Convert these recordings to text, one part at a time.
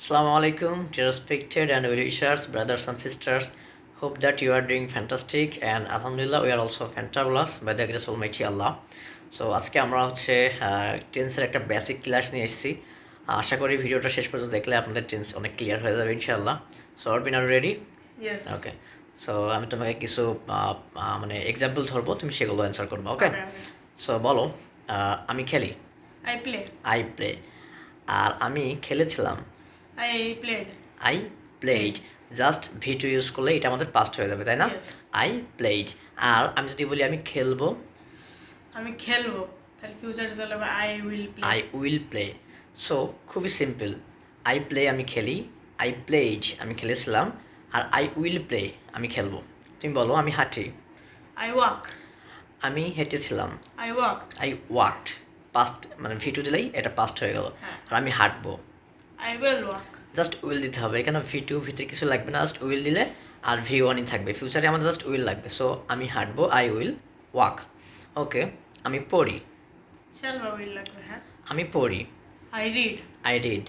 Assalamu alaikum, dear respected and well-wishers, brothers and sisters. Hope that you are doing fantastic and Alhamdulillah we are also fantabulous by the grace of Almighty Allah. So আজকে আমরা হচ্ছে টেন্সের একটা basic class নিয়ে এসেছি আশা করি ভিডিওটা শেষ পর্যন্ত দেখলে আপনাদের টেন্স অনেক ক্লিয়ার হয়ে যাবে ইনশাআল্লাহ সো আর বিন আর রেডি. ওকে সো আমি তোমাকে কিছু মানে এক্সাম্পল ধরবো তুমি সেগুলো অ্যান্সার করব ওকে. সো বলো আমি খেলি I play. আই প্লে আর আমি খেলেছিলাম I played. I played just V two use করলে এটা আমাদের পাস্ট হয়ে যাবে তাই না? আই প্লেড আর আমি যদি বলি আমি খেলব? আমি খেলব। তাহলে ফিউচার চলে I will play I will play so খুবই সিম্পল আই প্লে আমি খেলি। আই প্লেড আমি খেলেছিলাম। আর আই উইল প্লে আমি খেলব। তুমি বলো আমি হাঁটি। আই ওয়াক আমি হেঁটেছিলাম। I walk I walked past মানে ভি টু দিলেই এটা পাস্ট হয়ে গেল। হ্যাঁ। আর আমি হাঁটবো। I will walk just will দিতে হবে এখানে ভি টু ভিতরে কিছু লাগবে না জাস্ট উইল দিলে আর ভি ওয়ানই থাকবে। ফিউচারে আমাদের জাস্ট উইল লাগবে সো আমি হাঁটবো আই উইল ওয়াক ওকে আমি পড়ি। উইল লাগবে হ্যাঁ। আমি পড়ি। আই রিড আই রিড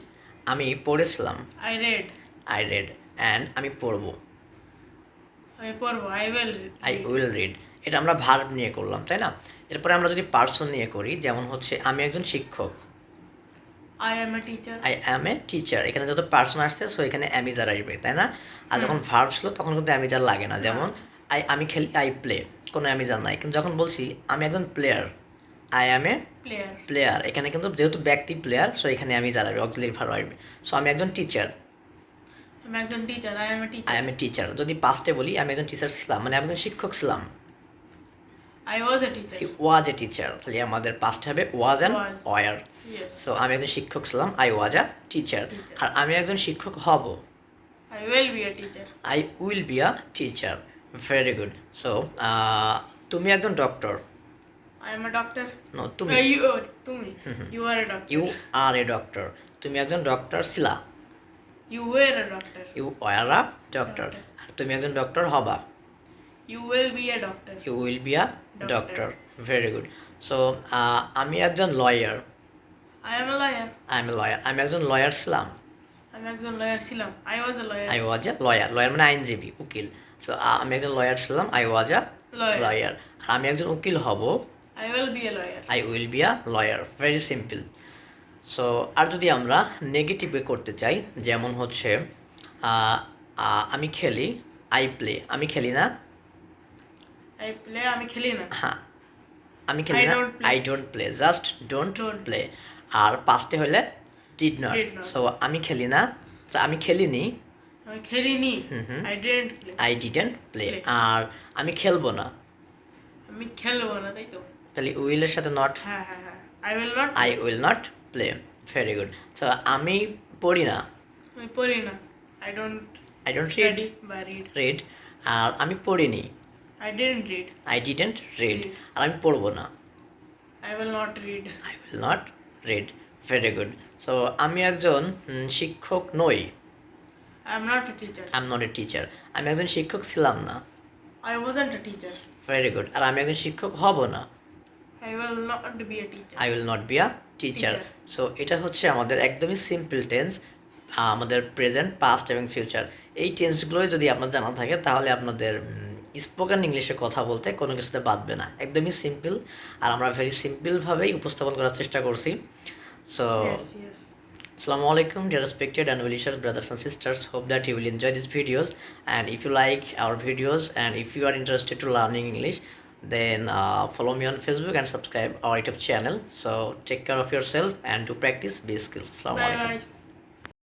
আমি পড়েছিলাম। I read I read and আমি পড়ব। আমি পড়ব I will I will read এটা আমরা ভার্ব নিয়ে করলাম তাই না? এরপরে আমরা যদি পার্সন নিয়ে করি যেমন হচ্ছে আমি একজন শিক্ষক। I am a teacher I am a teacher এখানে যত পার্সন আসছে সো এখানে অ্যামিজার আসবে তাই না? আর যখন ভার্ব ছিল তখন কিন্তু অ্যামিজার লাগে না। যেমন আই আমি খেলি আই প্লে কোনো অ্যামিজার নাই। কিন্তু যখন বলছি আমি একজন player I am a player player এখানে কিন্তু যেহেতু ব্যক্তি প্লেয়ার সো এখানে আমি যারাবে অক্সিলারি ভার্ব আসবে। সো আমি একজন টিচার আমি একজন teacher I a I teacher a teacher যদি পাস্টে বলি আমি একজন টিচার ছিলাম মানে আমি একজন শিক্ষক ছিলাম। I was a teacher was a teacher তাহলে আমাদের পাস্ট হবে was and Was. Were so আমি একজন শিক্ষক ছিলাম I was a teacher Teacher. আর আমি একজন শিক্ষক হব। I will be a teacher I will be a teacher very good so তুমি একজন doctor I am a doctor no তুমি। ইউ তুমি. You are a doctor you are a doctor তুমি একজন ডক্টর ছিলা? You were a doctor you are a doctor আর তুমি একজন doctor হবা? You will be a doctor you will be a Doctor. Doctor very good so আমি একজন lawyer I am a lawyer I am a lawyer আমি একজন lawyer ছিলাম। আমি একজন লয়ার ছিলাম। I was a lawyer I was a lawyer lawyer মানে আইনজীবী উকিল। সো আমি একজন লয়ার ছিলাম। I was a Lawyer. Lawyer আর আমি একজন উকিল হব। I will be a lawyer I will be a lawyer very simple so আর যদি আমরা নেগেটিভে করতে চাই যেমন হচ্ছে আমি খেলি আই প্লে আমি খেলি না। আই প্লে আমি খেলি না। হ্যাঁ আমি খেলি না। I don't play just don't. Play আর পাঁচটে হলে ডিড নট সো আমি খেলি না। তো আমি খেলিনি। আমি খেলিনি। I didn't play I didn't play আর আমি খেলব না। আমি খেলব না তাই তো। তাহলে উইলের সাথে নট হ্যাঁ হ্যাঁ I will not I will not play very good so আমি পড়ি না। আমি পড়ি না। I don't I don't read read আর আমি পড়িনি। I read I didn't read Read. আর আমি পড়ব না। I will not read I will not read very good so আমি একজন শিক্ষক নই। I am not a teacher I am not a teacher আমি একজন শিক্ষক ছিলাম না। I wasn't a teacher very good আর আমি একজন শিক্ষক হব না। I will not be a teacher I will not be a teacher. So এটা হচ্ছে আমাদের একদমই সিম্পল টেন্স আমাদের প্রেজেন্ট পাস্ট এবং ফিউচার এই টেন্সগুলোই যদি আপনার জানা থাকে তাহলে আপনাদের স্পোকেন ইংলিশে কথা বলতে কোনো কিছুতে বাঁধবে না একদমই সিম্পল আর আমরা ভেরি সিম্পলভাবেই উপস্থাপন করার চেষ্টা করছি so yes Assalamu alaikum, dear respected and well-wishers, brothers and sisters. Hope that you will enjoy these videos. And if you like our videos and if you are interested to learning English, then uh, follow me on Facebook and subscribe our YouTube channel. So take care of yourself and to practice base skills. Assalamu bye alaikum. Bye